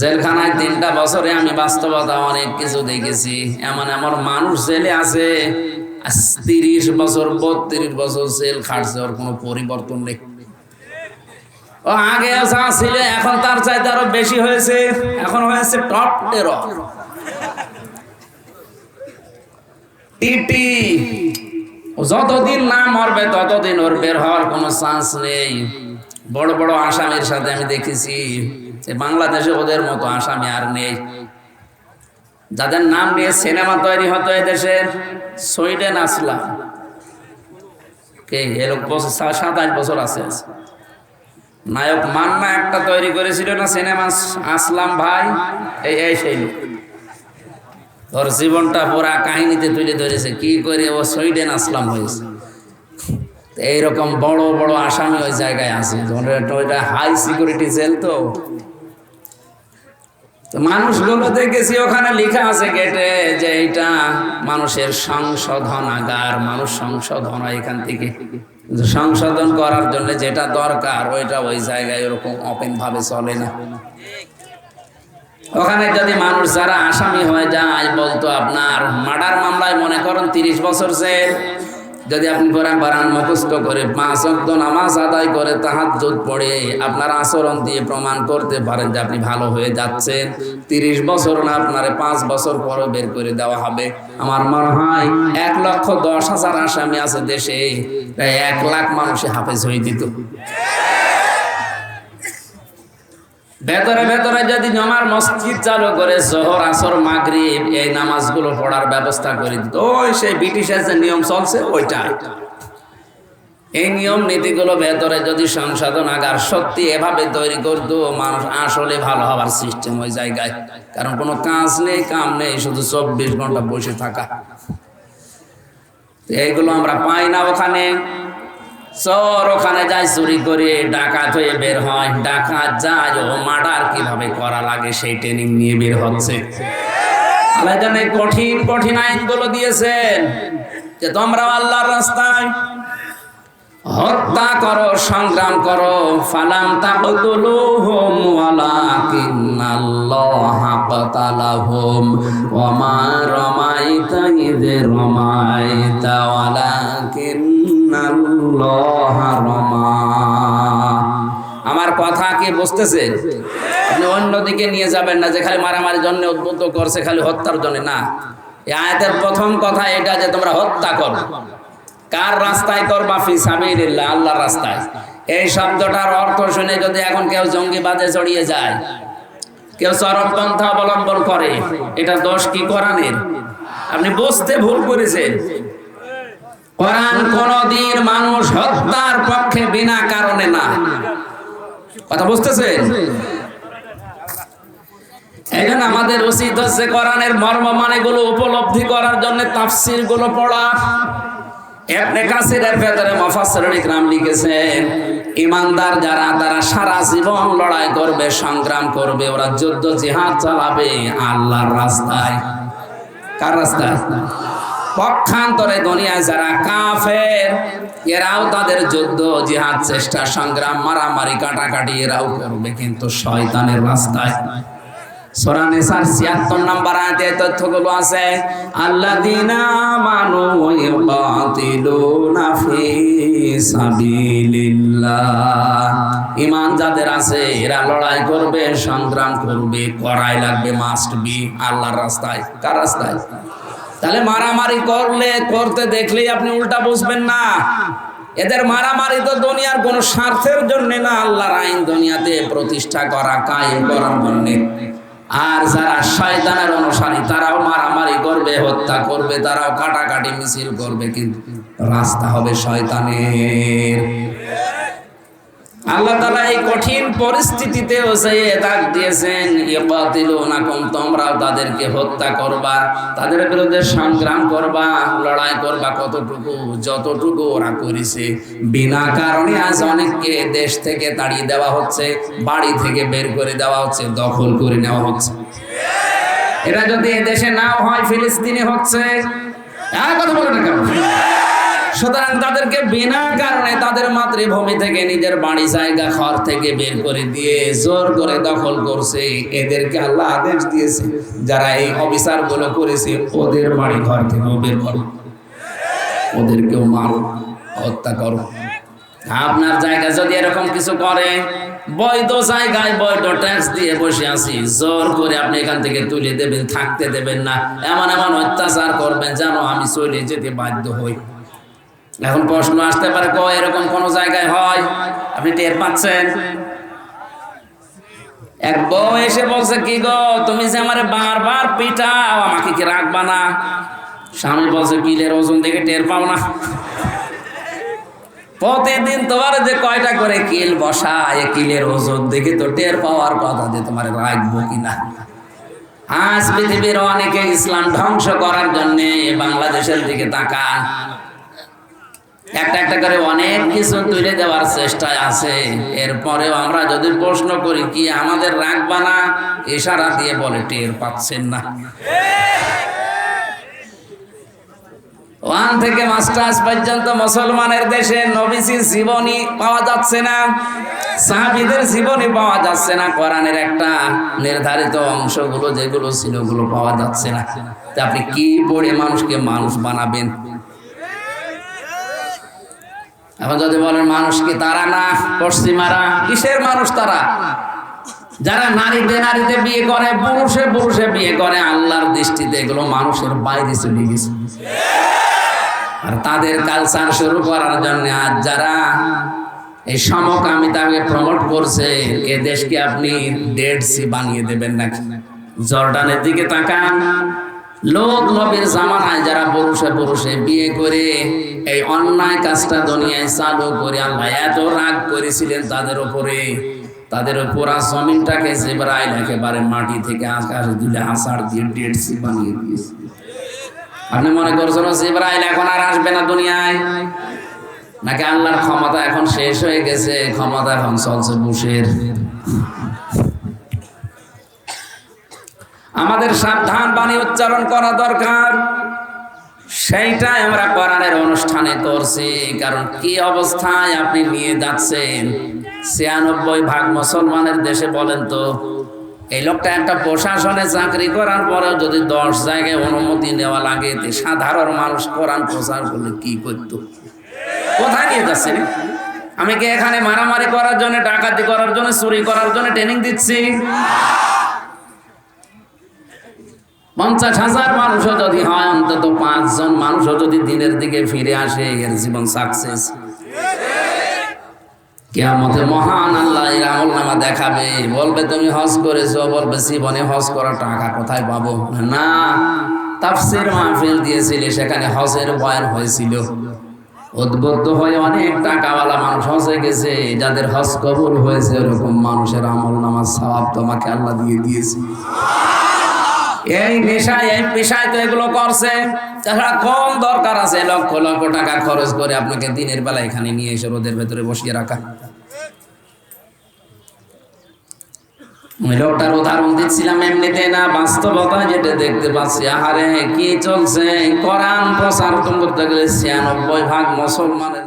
জেলখানায় তিনটা বছরে আমি বাস্তবতা অনেক কিছু দেখেছি। এমন এমন মানুষ জেলে আছে। তিরিশ বছর, বত্রিশ বছর জেল খাটছে, ওর কোনো পরিবর্তন নেই। ও আগে ছিল, এখন তার চাইতে আরও বেশি হয়েছে। এখন হয়েছে টপ টেরর টিটি যতদিন না মরবে, ততদিন ওর বের হওয়ার কোনো চান্স নেই। বড় বড় আসামির সাথে আমি দেখেছি বাংলাদেশে ওদের মতো আসামি আর নেই। যাদের নাম নিয়ে সিনেমা তৈরি হতো এদেশের সুইডেন আসলাম কে এলোক বছর সাত আট বছর আছে। নায়ক মান্না একটা তৈরি করেছিল না সিনেমা আসলাম ভাই? এই এই সেই লোক। ওর জীবনটা পুরা কাহিনীতে তুলে ধরেছে। কি করে ও সুইডেন আসলাম হয়েছে? এইরকম বড় বড় আসামি ওই জায়গায় আছে। ওইটা হাই সিকিউরিটি জেল তো। তো মানুষগুলো দেখেছি, ওখানে লেখা আছে গেটে যে এটা মানুষের সংশোধনাগার, মানুষ সংশোধন এখান থেকে। সংশোধন করার জন্য যেটা দরকার, ওইটা ওই জায়গায় ওরকম ওপেন ভাবে চলে না। ওখানে যদি মানুষ যারা আসামি হয়ে যায়, বলতো আপনার মার্ডার মামলায় মনে করেন তিরিশ বছর জেল যদি আপনি কোরআন বারান মুখস্থ করে পাঁচ অক্ত নামাজ আদায় করে তাহাজ্জুদ পড়ে, আপনার আচরণ দিয়ে প্রমাণ করতে পারেন যে আপনি ভালো হয়ে যাচ্ছেন। তিরিশ বছর না, আপনার পাঁচ বছর পরও বের করে দেওয়া হবে। আমার মনে হয় এক লক্ষ দশ হাজার আসামি আছে দেশে এক লাখ মানুষে হাফেজ হয়ে দিত ভেতরে ভেতরে যদি জমার মসজিদ চালু করে জোহর, আসর, মাগরিব, এই নামাজগুলো পড়ার ব্যবস্থা করে দিত। ওই সেই ব্রিটিশের যে নিয়ম চলছে, ওইটা। এই নিয়ম নীতিগুলো ভেতরে যদি সংশোধনাগার সত্যি এভাবে তৈরি করতো, মানুষ আসলে ভালো হওয়ার সিস্টেম ওই জায়গায়। কারণ কোনো কাজ নেই, কাম নেই, শুধু চব্বিশ ঘণ্টা বসে থাকা। এইগুলো আমরা পাই না ওখানে। চোর ওখানে যায় চুরি করে ডাকাত হয়ে বের হয়, ডাকাত যায়, ও মার্ডার কীভাবে করা লাগে সেই ট্রেনিং নিয়ে বের হচ্ছে। জানে কঠিন আইন আইনগুলো দিয়েছেন যে তোমরা আল্লাহর রাস্তায় হত্যা করো, সংগ্রাম করো, ফালাম তাকতুলুহুম ওয়ালাকিন্নাল্লাহ কাতালাহুম ওয়া মা আমার কথা কি বুঝতেছেন আপনি অন্যদিকে নিয়ে যাবেন না যে খালি মারামারির জন্য উদ্বুদ্ধ করছে, খালি হত্যার জন্য, না। এই আয়াতের প্রথম কথা এটা যে তোমরা হত্যা করো। কার রাস্তায় করবা ফি সাবিলিল্লাহ, আল্লাহর রাস্তায়। এই শব্দটার অর্থ শুনে যদি এখন কেউ জঙ্গিবাদে জড়িয়ে যায়, কেউ চরমপন্থা অবলম্বন করে, এটা দোষ কি কোরআনের? আপনি বুঝতে ভুল করেছেন। কোরআন কোনদিন মানুষ হত্যার পক্ষে বিনা কারণে না। কথা বুঝতেছেন? জন্য আমাদের উচিত হচ্ছে কোরআনের মর্ম মানে গুলো উপলব্ধি করার জন্য তাফসিরগুলো পড়া। এপনে কাসিরের ভেতরে মুফাসসিরুল ইকরাম লিখেছেন, ইমানদার যারা, তারা সারা জীবন লড়াই করবে, সংগ্রাম করবে, ওরা যুদ্ধ, জিহাদ চালাবে আল্লাহর রাস্তায়। কার রাস্তায় পক্ষান্তরে দুনিয়ায় যারা কাফের, এরাও তাদের যুদ্ধ, জিহাদ, চেষ্টা, সংগ্রাম, মারামারি, কাটাকাটি এরাও করবে, কিন্তু শয়তানের রাস্তায়। সূরা নিসার 76 নাম্বার আয়াতে তথ্যগুলো আছে যাদের আছে, এরা লড়াই করবে, সংগ্রাম করবে, করাই লাগবে মাস্ট বি আল্লাহর রাস্তায়। কার রাস্তায়? তাহলে মারামারি করলে, করতে দেখলেই আপনি উল্টা বুঝবেন না। এদের মারামারি তো দুনিয়ার কোনো স্বার্থের জন্য না, আল্লাহর আইন দুনিয়াতে প্রতিষ্ঠা করা, কায়েম করার জন্য। আর যারা শয়তানের অনুসারী, তারাও মারামারি করবে, হত্যা করবে, তারাও কাটাকাটি মিছিল করবে, কিন্তু রাস্তা হবে শয়তানের। আল্লাহ তালা এই কঠিন পরিস্থিতিতে সে তাক দিয়েছেন, ইকাতিলুনাকুম, তোমরাও তাদেরকে হত্যা করবা, তাদের বিরুদ্ধে সংগ্রাম করবা, লড়াই করবা কতটুকু, যতটুকু ওরা করেছে। বিনা কারণে আজ অনেককে দেশ থেকে তাড়িয়ে দেওয়া হচ্ছে, বাড়ি থেকে বের করে দেওয়া হচ্ছে, দখল করে নেওয়া হচ্ছে। এটা যদি এ দেশে নাও হয়, ফিলিস্তিনে হচ্ছে কথা বলে না কেন? সুতরাং তাদেরকে বিনা কারণে তাদের মাতৃভূমি থেকে নিজের বাড়ি, জায়গা, ঘর থেকে বের করে দিয়ে জোর করে দখল করছে। এদেরকে আল্লাহ আদেশ দিয়েছে, যারা এই অবিচারগুলো করেছে, ওদের বাড়ি ঘর থেকেও বের করো। ওদেরকেও মারো, হত্যা করো। আপনার জায়গা যদি এরকম কিছু করে, বৈধ জায়গায় বৈধ ট্যাক্স দিয়ে বসে আছি, জোর করে আপনি এখান থেকে তুলে দেবেন, থাকতে দেবেন না। এমন এমন অত্যাচার করবেন যেন আমি চলে যেতে বাধ্য হই। এখন প্রশ্ন আসতে পারে ক এরকম কোন জায়গায় হয়? আপনি টের পাচ্ছেন? এক বউ এসে বলছে, কি গো, তুমি যে আমার বারবার পিটাও, আমাকে কি রাখবা না? স্বামী বলছে কিলের ওজন দেখে টের পাও না। প্রতিদিন তোমার যে কয়টা করে কিল বসা বসায় কিলের ওজন দেখে তো টের পাওয়ার কথা যে তোমার রাখব কিনা আজ পৃথিবীর অনেকে ইসলাম ধ্বংস করার জন্যে বাংলাদেশের দিকে তাকান একটা একটা করে অনেক কিছু তুলে দেওয়ার চেষ্টায় আছে। এরপরেও আমরা যদি প্রশ্ন করি, কি আমাদের রাখবা না ইশারা দিয়ে বলে, টের পাচ্ছেন না। ওয়ান থেকে মাস্টার্স পর্যন্ত মুসলমানের দেশে নবীজির জীবনী পাওয়া যাচ্ছে না, সাহাবিদের জীবনী পাওয়া যাচ্ছে না, কোরআনের একটা নির্ধারিত অংশগুলো, যেগুলো ছিল, ওগুলো পাওয়া যাচ্ছে না। তা আপনি কি পড়ে মানুষকে মানুষ বানাবেন? এখন যদি বলেন, মানুষ কি তারা না? পশ্চিমারা? কিসের মানুষ তারা? যারা নারীতে নারীতে বিয়ে করে, পুরুষে পুরুষে বিয়ে করে, আল্লাহর দৃষ্টিতে এগুলো মানুষের বাইরে চলে গেছে। আর তাদের কালচার শুরু করার জন্য আজ যারা এই সমকামিতাকে প্রমোট করছে, এ দেশকে আপনি ডেড সি বানিয়ে দেবেন নাকি? জর্ডানের দিকে তাকান। লোক নবীর জামানায় যারা পুরুষে পুরুষে বিয়ে করে, এই অন্যায় কাজটা দুনিয়ায় চালু করে আল্লাহ এত রাগ করেছিলেন তাদের উপরে। তাদের পুরা জমিনটাকে জেবরাইল একেবারে মাটি থেকে আকাশে দিলে আষাঢ় দিয়ে ডেড সি বানিয়ে দিয়েছে। আপনি মনে করছেন জিব্রাইল এখন আর আসবে না দুনিয়ায়? নাকি আল্লাহর ক্ষমতা এখন শেষ হয়ে গেছে? ক্ষমতা এখন চলছে বুশের। আমাদের সাবধান বাণী উচ্চারণ করা দরকার। সেইটাই আমরা কোরআনের অনুষ্ঠানে করছি। কারণ কি অবস্থায় আপনি নিয়ে যাচ্ছেন? ছিয়ানব্বই ভাগ মুসলমানের দেশে বলেন তো, এই লোকটা একটা প্রশাসনে চাকরি করার পরেও যদি দশ জায়গায় অনুমতি নেওয়া লাগে সাধারণ মানুষ কোরআন প্রচার করলে কি করত? কোথায় নিয়ে যাচ্ছে আমি কি এখানে মারামারি করার জন্য, ডাকাতি করার জন্য, চুরি করার জন্য ট্রেনিং দিচ্ছি? পঞ্চাশ হাজার মানুষও যদি হয়, অন্তত পাঁচজন মানুষও যদি দিনের দিকে ফিরে আসে, এর জীবন সাকসেস কেয়ামতে মহান আল্লাহ এর আমল নামা দেখাবে। বলবে, তুমি হজ করেছ। বলবে, জীবনে হজ করার টাকা কোথায় পাবো? না, তাফসির মাহফিল দিয়েছিলে, সেখানে হজের বয়ান হয়েছিল। উদ্বুদ্ধ হয়ে অনেক টাকাওয়ালা মানুষ হজে গেছে। যাদের হজ কবুল হয়েছে এরকম মানুষের আমল নামাজ সওয়াব তোমাকে আল্লাহ দিয়ে দিয়েছে। এই নেশায়, এই পেশায় তো এগুলো করছে। তাছাড়া কম দরকার আছে, লক্ষ লক্ষ টাকা খরচ করে আপনাকে দিনের বেলা এখানে নিয়ে এসে রোদের ভেতরে বসিয়ে রাখা। লোকটার উদাহরণ দিচ্ছিলাম এমনিতে না, বাস্তবতা যেটা দেখতে পাচ্ছি। আহারে, কি চলছে? কোরআন প্রচার করতে গেলে ছিয়ানব্বই ভাগ মুসলমানের